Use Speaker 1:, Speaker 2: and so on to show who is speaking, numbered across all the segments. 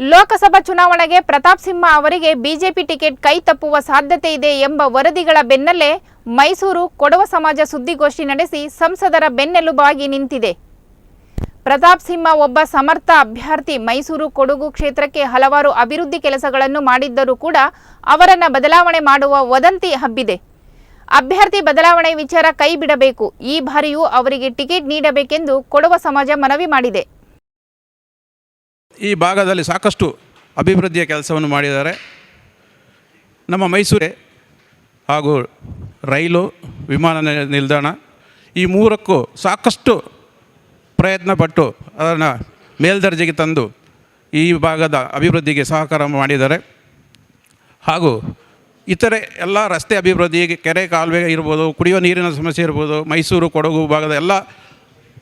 Speaker 1: ಲೋಕಸಭಾ ಚುನಾವಣೆಗೆ ಪ್ರತಾಪ್ ಸಿಂಹ ಅವರಿಗೆ BJP ticket ಕೈ ತಪ್ಪುವ ಸಾಧ್ಯತೆ ಇದೆ ಎಂಬ ವರದಿಗಳ ಬೆನ್ನಲ್ಲೇ ಮೈಸೂರು ಕೊಡವ ಸಮಾಜ ಸುದ್ದಿಗೋಷ್ಠಿ ನಡೆಸಿ ಸಂಸದರ ಬೆನ್ನೆಲುಬಾಗಿ ನಿಂತಿದೆ. ಪ್ರತಾಪ್ ಸಿಂಹ ಒಬ್ಬ ಸಮರ್ಥ ಅಭ್ಯರ್ಥಿ. ಮೈಸೂರು ಕೊಡಗು ಕ್ಷೇತ್ರಕ್ಕೆ ಹಲವಾರು ಅಭಿವೃದ್ಧಿ ಕೆಲಸಗಳನ್ನು ಮಾಡಿದ್ದರೂ ಕೂಡ ಅವರನ್ನು ಬದಲಾವಣೆ ಮಾಡುವ ವದಂತಿ ಹಬ್ಬಿದೆ. ಅಭ್ಯರ್ಥಿ ಬದಲಾವಣೆ ವಿಚಾರ ಕೈ ಬಿಡಬೇಕು. ಈ ಬಾರಿಯೂ ಅವರಿಗೆ ಟಿಕೆಟ್ ನೀಡಬೇಕೆಂದು ಕೊಡವ ಸಮಾಜ ಮನವಿ ಮಾಡಿದೆ.
Speaker 2: ಈ ಭಾಗದಲ್ಲಿ ಸಾಕಷ್ಟು ಅಭಿವೃದ್ಧಿಯ ಕೆಲಸವನ್ನು ಮಾಡಿದ್ದಾರೆ. ನಮ್ಮ ಮೈಸೂರೇ ಹಾಗೂ ರೈಲು ವಿಮಾನ ನಿಲ್ದಾಣ ಈ ಮೂರಕ್ಕೂ ಸಾಕಷ್ಟು ಪ್ರಯತ್ನ ಪಟ್ಟು ಅದನ್ನು ಮೇಲ್ದರ್ಜೆಗೆ ತಂದು ಈ ಭಾಗದ ಅಭಿವೃದ್ಧಿಗೆ ಸಹಕಾರ ಮಾಡಿದ್ದಾರೆ. ಹಾಗೂ ಇತರೆ ಎಲ್ಲ ರಸ್ತೆ ಅಭಿವೃದ್ಧಿಗೆ ಕೆರೆ, ಕಾಲುವೆ ಇರ್ಬೋದು, ಕುಡಿಯುವ ನೀರಿನ ಸಮಸ್ಯೆ ಇರ್ಬೋದು, ಮೈಸೂರು, ಕೊಡಗು ಭಾಗದ ಎಲ್ಲ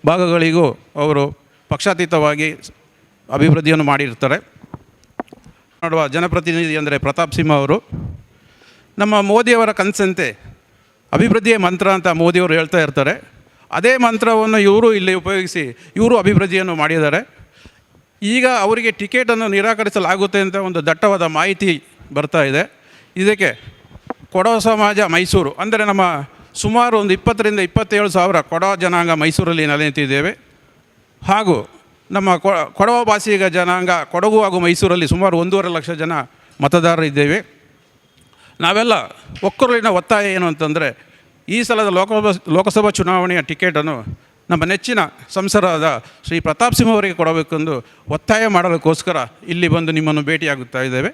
Speaker 2: ಭಾಗಗಳಿಗೂ ಅವರು ಪಕ್ಷಾತೀತವಾಗಿ ಅಭಿವೃದ್ಧಿಯನ್ನು ಮಾಡಿರ್ತಾರೆ. ನೋಡುವ ಜನಪ್ರತಿನಿಧಿ ಅಂದರೆ ಪ್ರತಾಪ್ ಸಿಂಹ ಅವರು. ನಮ್ಮ ಮೋದಿಯವರ ಕನಸಂತೆ ಅಭಿವೃದ್ಧಿಯೇ ಮಂತ್ರ ಅಂತ ಮೋದಿಯವರು ಹೇಳ್ತಾ ಇರ್ತಾರೆ. ಅದೇ ಮಂತ್ರವನ್ನು ಇವರು ಇಲ್ಲಿ ಉಪಯೋಗಿಸಿ ಇವರು ಅಭಿವೃದ್ಧಿಯನ್ನು ಮಾಡಿದ್ದಾರೆ. ಈಗ ಅವರಿಗೆ ಟಿಕೆಟನ್ನು ನಿರಾಕರಿಸಲಾಗುತ್ತೆ ಅಂತ ಒಂದು ದಟ್ಟವಾದ ಮಾಹಿತಿ ಬರ್ತಾ ಇದೆ. ಇದಕ್ಕೆ ಕೊಡವ ಸಮಾಜ ಮೈಸೂರು ಅಂದರೆ ನಮ್ಮ ಸುಮಾರು ಒಂದು ಇಪ್ಪತ್ತರಿಂದ ಇಪ್ಪತ್ತೇಳು ಸಾವಿರ ಕೊಡವ ಜನಾಂಗ ಮೈಸೂರಲ್ಲಿ ನೆಲೆ ನಿಂತಿದ್ದೇವೆ ಹಾಗೂ ನಮ್ಮ ಕೊಡವ ಭಾಷಿಗ ಜನಾಂಗ ಕೊಡಗು ಹಾಗೂ ಮೈಸೂರಲ್ಲಿ ಸುಮಾರು ಒಂದೂವರೆ ಲಕ್ಷ ಜನ ಮತದಾರರಿದ್ದೇವೆ ನಾವೆಲ್ಲ ಒಕ್ಕೂರಿನ ಒತ್ತಾಯ ಏನು ಅಂತಂದರೆ, ಈ ಸಲದ ಲೋಕಸಭಾ ಲೋಕಸಭಾ ಚುನಾವಣೆಯ ಟಿಕೆಟನ್ನು ನಮ್ಮ ನೆಚ್ಚಿನ ಸಂಸದರಾದ ಶ್ರೀ ಪ್ರತಾಪ್ ಸಿಂಹ ಅವರಿಗೆ ಕೊಡಬೇಕೆಂದು ಒತ್ತಾಯ ಮಾಡಲಿಕ್ಕೋಸ್ಕರ ಇಲ್ಲಿ ಬಂದು ನಿಮ್ಮನ್ನು ಭೇಟಿಯಾಗುತ್ತಾ ಇದ್ದೇವೆ.